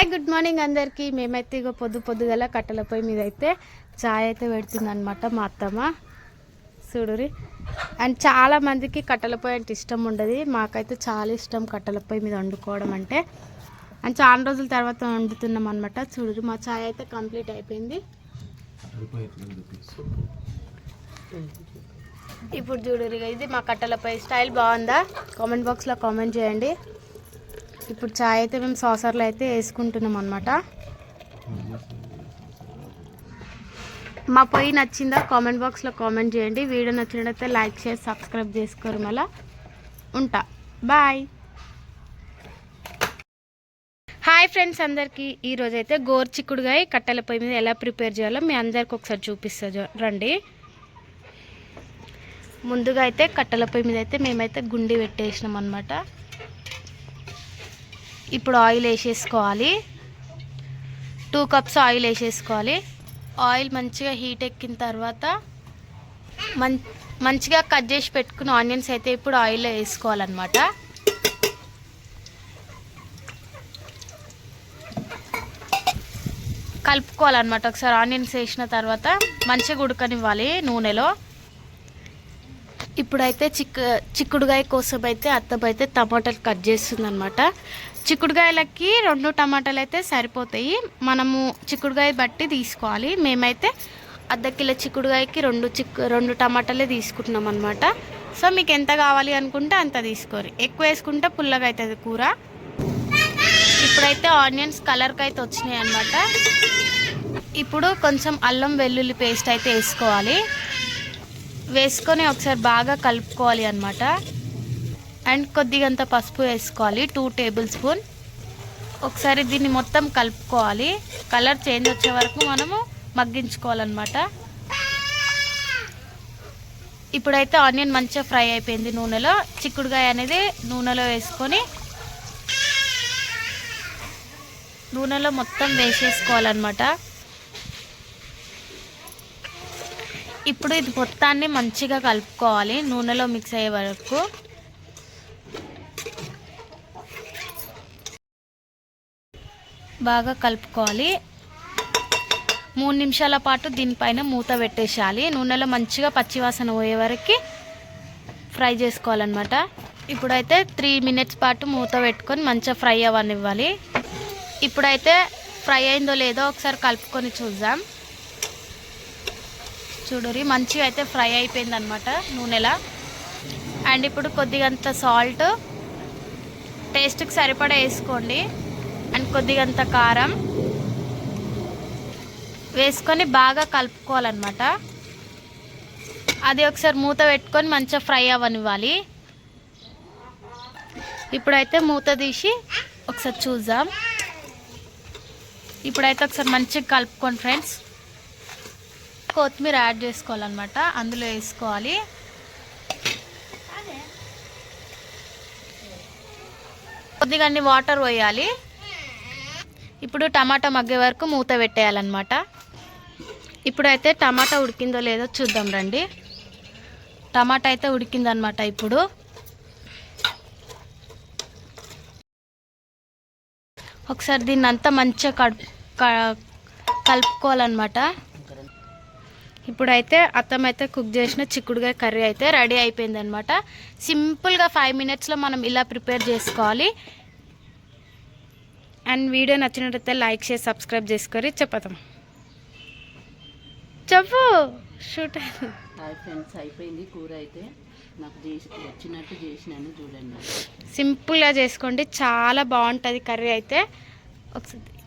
Hi good morning అందరికీ. మేమైతే ఇక పొద్దు పొద్దుగల కట్టెల పొయ్యి మీద అయితే చాయ్ అయితే పెడుతుంది అనమాట మా అత్తమ్మ. చూడురి అండ్ చాలా మందికి కట్టెల పొయ్యి అంటే ఇష్టం ఉండదు. మాకైతే చాలా ఇష్టం కట్టెల పొయ్యి మీద వండుకోవడం అంటే. అండ్ చాలా రోజుల తర్వాత వండుతున్నాం అనమాట చూడురు మా చాయ్ అయితే కంప్లీట్ అయిపోయింది. ఇప్పుడు చూడురు ఇక ఇది మా కట్టెల పొయ్యి. స్టైల్ బాగుందా? కామెంట్ బాక్స్లో కామెంట్ చేయండి. ఇప్పుడు చాయ్ అయితే మేము సాసర్లో అయితే వేసుకుంటున్నాం అనమాట మా పొయ్యి నచ్చిందా కామెంట్ బాక్స్లో కామెంట్ చేయండి. వీడియో నచ్చినట్టయితే లైక్ చేసి సబ్స్క్రైబ్ చేసుకోరు మళ్ళా. ఉంటా. బాయ్ హాయ్ ఫ్రెండ్స్ అందరికీ. ఈరోజు అయితే గోర్చిక్కుడుగాయ కట్టెల పొయ్యి మీద ఎలా ప్రిపేర్ చేయాలో మీ అందరికి ఒకసారి చూపిస్తా రండి. ముందుగా అయితే కట్టెల పొయ్యి మీద అయితే మేమైతే గుండి పెట్టేసినాం అనమాట ఇప్పుడు ఆయిల్ వేసేసుకోవాలి. టూ కప్స్ ఆయిల్ వేసేసుకోవాలి. ఆయిల్ మంచిగా హీట్ ఎక్కిన తర్వాత మం మంచిగా కట్ చేసి పెట్టుకున్న ఆనియన్స్ అయితే ఇప్పుడు ఆయిల్లో వేసుకోవాలన్నమాట. కలుపుకోవాలన్నమాట. ఒకసారి ఆనియన్స్ వేసిన తర్వాత మంచిగా ఉడకనివ్వాలి నూనెలో. ఇప్పుడైతే చిక్ చిక్కుడుగాయ కోసం అయితే అత్తమ్మ అయితే టమాటాలు కట్ చేస్తుంది అనమాట చిక్కుడుగాయలకి రెండు టమాటాలు అయితే సరిపోతాయి. మనము చిక్కుడుగాయ బట్టి తీసుకోవాలి. మేమైతే అర్ధ కిలో చిక్కుడుగాయకి రెండు చిక్కు రెండు టమాటాలే తీసుకుంటున్నాం అనమాట సో మీకు ఎంత కావాలి అనుకుంటే అంత తీసుకోరు. ఎక్కువ వేసుకుంటే పుల్లగా అవుతుంది కూర. ఇప్పుడైతే ఆనియన్స్ కలర్కి అయితే వచ్చినాయి అనమాట ఇప్పుడు కొంచెం అల్లం వెల్లుల్లి పేస్ట్ అయితే వేసుకోవాలి. వేసుకొని ఒకసారి బాగా కలుపుకోవాలి అనమాట అండ్ కొద్దిగంత పసుపు వేసుకోవాలి టూ టేబుల్ స్పూన్ ఒకసారి దీన్ని మొత్తం కలుపుకోవాలి. కలర్ చేంజ్ వచ్చే వరకు మనము మగ్గించుకోవాలన్నమాట. ఇప్పుడైతే ఆనియన్ మంచిగా ఫ్రై అయిపోయింది నూనెలో. చిక్కుడుగాయ అనేది నూనెలో వేసుకొని నూనెలో మొత్తం వేసేసుకోవాలన్నమాట. ఇప్పుడు ఇది మొత్తాన్ని మంచిగా కలుపుకోవాలి నూనెలో మిక్స్ అయ్యే వరకు. బాగా కలుపుకోవాలి. మూడు నిమిషాల పాటు దీనిపైన మూత పెట్టేసేయాలి. నూనెలో మంచిగా పచ్చివాసన పోయే వరకు ఫ్రై చేసుకోవాలన్నమాట. ఇప్పుడైతే త్రీ మినిట్స్ పాటు మూత పెట్టుకొని మంచిగా ఫ్రై అవ్వనివ్వాలి. ఇప్పుడైతే ఫ్రై అయిందో లేదో ఒకసారి కలుపుకొని చూద్దాం. చూడరి మంచిగా అయితే ఫ్రై అయిపోయింది అనమాట నూనెలా. అండ్ ఇప్పుడు కొద్దిగంత సాల్ట్. టేస్ట్కి సరిపడా వేసుకోండి. అండ్ కొద్దిగంత కారం. వేసుకొని బాగా కలుపుకోవాలన్నమాట. అది ఒకసారి మూత పెట్టుకొని మంచిగా ఫ్రై అవ్వనివ్వాలి. ఇప్పుడైతే మూత తీసి ఒకసారి చూద్దాం. ఇప్పుడైతే ఒకసారి మంచిగా కలుపుకోండి ఫ్రెండ్స్. కొత్తిమీర యాడ్ చేసుకోవాలన్నమాట. అందులో వేసుకోవాలి. కొద్దిగా అన్ని వాటర్ పోయాలి. ఇప్పుడు టమాటా మగ్గే వరకు మూత పెట్టేయాలన్నమాట. ఇప్పుడైతే టమాటా ఉడికిందో లేదో చూద్దాం రండి. టమాటా అయితే ఉడికిందనమాట ఇప్పుడు. ఒకసారి దీన్ని అంతా మంచిగా కడుపు క- కలుపుకోవాలన్నమాట. ఇప్పుడైతే అత్తం అయితే కుక్ చేసిన చిక్కుడుగా కర్రీ అయితే రెడీ అయిపోయింది అనమాట సింపుల్గా ఫైవ్ మినిట్స్లో మనం ఇలా ప్రిపేర్ చేసుకోవాలి. అండ్ వీడియో నచ్చినట్లయితే లైక్ చేసి సబ్స్క్రైబ్ చేసుకొని చెప్పతాం చెప్పు. షూట్ ఫ్రెండ్స్ అయిపోయింది కూర అయితే. నాకు చేసి వచ్చినట్టు చేసినాను చూడండి. సింపుల్గా చేసుకోండి. చాలా బాగుంటుంది కర్రీ అయితే. ఒకసారి